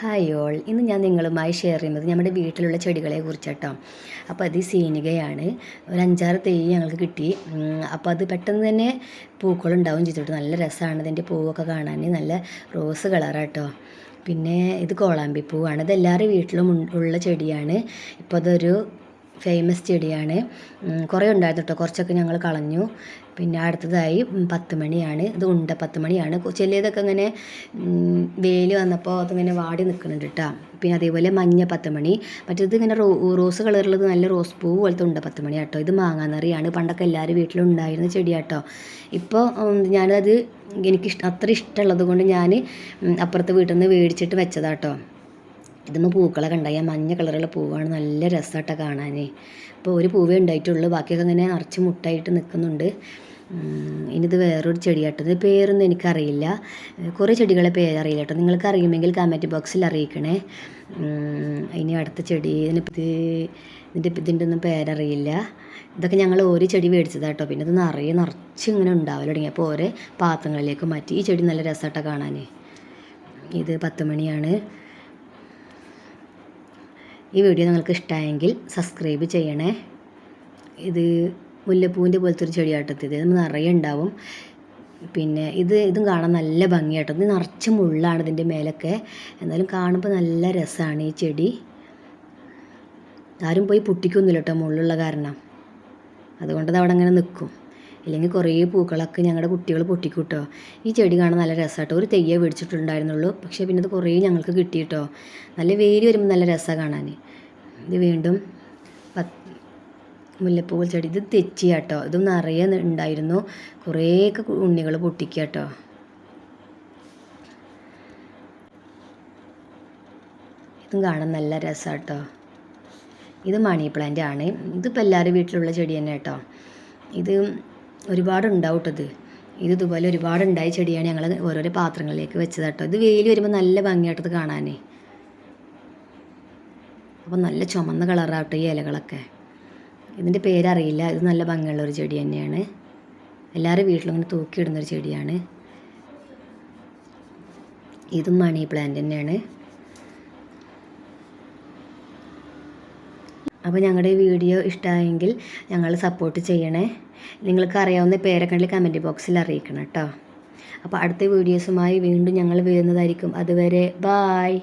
Hi all ഇന്ന് ഞാൻ നിങ്ങളുമായി ഷെയർ ചെയ്യുന്നത് നമ്മുടെ വീട്ടിലുള്ള ചെടികളെ കുറിച്ചാട്ടോ. അപ്പോൾ അത് സീനികയാണ്. ഒരു അഞ്ചാറ് തൈ ഞങ്ങൾക്ക് കിട്ടി. അപ്പോൾ അത് പെട്ടെന്ന് തന്നെ പൂക്കളുണ്ടാവും ചെയ്തിട്ട് നല്ല രസമാണ് അതിന്റെ പൂവൊക്കെ കാണാൻ നല്ല റോസ് കളറാട്ടോ പിന്നെ ഇത് കോളാമ്പി പൂവാണ്. ഇത് എല്ലാവരുടെ വീട്ടിലും ഉള്ള ചെടിയാണ്. ഇപ്പോൾ അതൊരു ഫേമസ് ചെടിയാണ്. കുറേ ഉണ്ടായിരുന്നു കേട്ടോ കുറച്ചൊക്കെ ഞങ്ങൾ കളഞ്ഞു. പിന്നെ അടുത്തതായി പത്ത് മണിയാണ് ഇത് ഉണ്ട പത്ത് മണിയാണ് ചെല്ലിയതൊക്കെ ഇങ്ങനെ വെയിൽ വന്നപ്പോൾ അതിങ്ങനെ വാടി നിൽക്കുന്നുണ്ട് കേട്ടോ പിന്നെ അതേപോലെ മഞ്ഞ പത്ത് മണി മറ്റേത് ഇങ്ങനെ റോ റോസ് കളറുള്ളത് നല്ല റോസ് പൂ പോലത്തെ ഉണ്ട പത്ത് മണി കേട്ടോ ഇത് മാങ്ങാനറിയാണ്. പണ്ടൊക്കെ എല്ലാവരും വീട്ടിലും ഉണ്ടായിരുന്ന ചെടിയാട്ടോ ഇപ്പോൾ ഞാനത് എനിക്കിഷ്ടം അത്ര ഇഷ്ടമുള്ളത് കൊണ്ട് ഞാൻ അപ്പുറത്തെ വീട്ടിൽ നിന്ന് മേടിച്ചിട്ട് വെച്ചതാട്ടോ. ഇതുമ്മ പൂക്കളൊക്കെ ഉണ്ടായി ആ മഞ്ഞ കളറുള്ള പൂവാണ്. നല്ല രസമായിട്ട് കാണാൻ ഇപ്പോൾ ഒരു പൂവേ ഉണ്ടായിട്ടുള്ളൂ. ബാക്കിയൊക്കെ ഇങ്ങനെ നിറച്ച് മുട്ടായിട്ട് നിൽക്കുന്നുണ്ട് ഇനി ഇനിയിത് വേറൊരു ചെടിയാട്ടോ. ഇത് പേരൊന്നും എനിക്കറിയില്ല. കുറേ ചെടികളെ പേരറിയില്ല കേട്ടോ. നിങ്ങൾക്ക് അറിയുമെങ്കിൽ കമന്റ് ബോക്സിൽ അറിയിക്കണേ. ഇനി അടുത്ത ചെടി ഇതിനിപ്പോൾ ഇത് ഇതിന്റെ ഇതിന്റെ ഒന്നും പേരറിയില്ല. ഇതൊക്കെ ഞങ്ങൾ ഒരു ചെടി മേടിച്ചതാട്ടോ. പിന്നെ ഇത് നിറയെ നിറച്ച് ഇങ്ങനെ ഉണ്ടാവില്ല തുടങ്ങി. അപ്പോൾ ഓരോ പാത്രങ്ങളിലേക്ക് മാറ്റി. ഈ ചെടി നല്ല രസമായിട്ടാണ് കാണാൻ ഇത് പത്ത് മണിയാണ്. ഈ വീഡിയോ നിങ്ങൾക്ക് ഇഷ്ടമായെങ്കിൽ സബ്സ്ക്രൈബ് ചെയ്യണേ. ഇത് മുല്ലപ്പൂവിന്റെ പോലത്തെ ഒരു ചെടിയാട്ടത്തി ഇത് നിറയെ ഉണ്ടാവും. പിന്നെ ഇത് ഇതും കാണാൻ നല്ല ഭംഗിയാട്ടോ. ഇത് നിറച്ച് മുള്ളാണ് ഇതിന്റെ മേലൊക്കെ. എന്നാലും കാണുമ്പോൾ നല്ല രസമാണ് ഈ ചെടി. ആരും പോയി പൊട്ടിക്കൊന്നുമില്ല കേട്ടോ മുള്ളുള്ള കാരണം. അതുകൊണ്ടത് അത് അവിടെ അങ്ങനെ നിൽക്കും. ഇല്ലെങ്കിൽ കുറേ പൂക്കളൊക്കെ ഞങ്ങളുടെ കുട്ടികൾ പൊട്ടിക്കൂട്ടോ. ഈ ചെടി കാണാൻ നല്ല രസമാട്ടോ. ഒരു തെയ്യ മേടിച്ചിട്ടുണ്ടായിരുന്നുള്ളൂ. പക്ഷേ പിന്നെ അത് കുറേ ഞങ്ങൾക്ക് കിട്ടി കേട്ടോ നല്ല വേര് വരുമ്പോൾ നല്ല രസമാണ് കാണാൻ. ഇത് വീണ്ടും പത്ത് ചെടി. ഇത് തെച്ചിയാട്ടോ. ഇതും നിറയെ ഉണ്ടായിരുന്നു. കുറേയൊക്കെ ഉണ്ണികൾ പൊട്ടിക്കാട്ടോ. കേട്ടോ ഇതും കാണാൻ നല്ല രസമാട്ടോ. ഇത് മണി പ്ലാന്റ് ആണ്. ഇതിപ്പോൾ എല്ലാവരും വീട്ടിലുള്ള ചെടി തന്നെ കേട്ടോ ഇത് ഒരുപാട് ഉണ്ടാവും കേട്ടത് ഇത് ഇത് ഇതുപോലെ ഒരുപാട് ഉണ്ടായ ചെടിയാണ് ഞങ്ങൾ ഓരോരോ പാത്രങ്ങളിലേക്ക് വെച്ചത് കേട്ടോ ഇത് വെയിൽ വരുമ്പോൾ നല്ല ഭംഗിയായിട്ടത് കാണാനേ. അപ്പം നല്ല ചുമന്ന കളറാട്ടോ ഈ ഇലകളൊക്കെ. ഇതിന്റെ പേരറിയില്ല. ഇത് നല്ല ഭംഗിയുള്ള ഒരു ചെടി തന്നെയാണ്. എല്ലാവരും വീട്ടിലും ഇങ്ങനെ തൂക്കിയിടുന്നൊരു ചെടിയാണ്. ഇതും മണി പ്ലാന്റ് തന്നെയാണ്. അപ്പോൾ ഞങ്ങളുടെ ഈ വീഡിയോ ഇഷ്ടമായെങ്കിൽ ഞങ്ങൾ സപ്പോർട്ട് ചെയ്യണേ. നിങ്ങൾക്ക് അറിയാവുന്ന പേരൊക്കെ കമന്റ് ബോക്സിൽ അറിയിക്കണം കേട്ടോ. അപ്പോൾ അടുത്ത വീഡിയോസുമായി വീണ്ടും ഞങ്ങൾ വരുന്നതായിരിക്കും. അതുവരെ ബായ്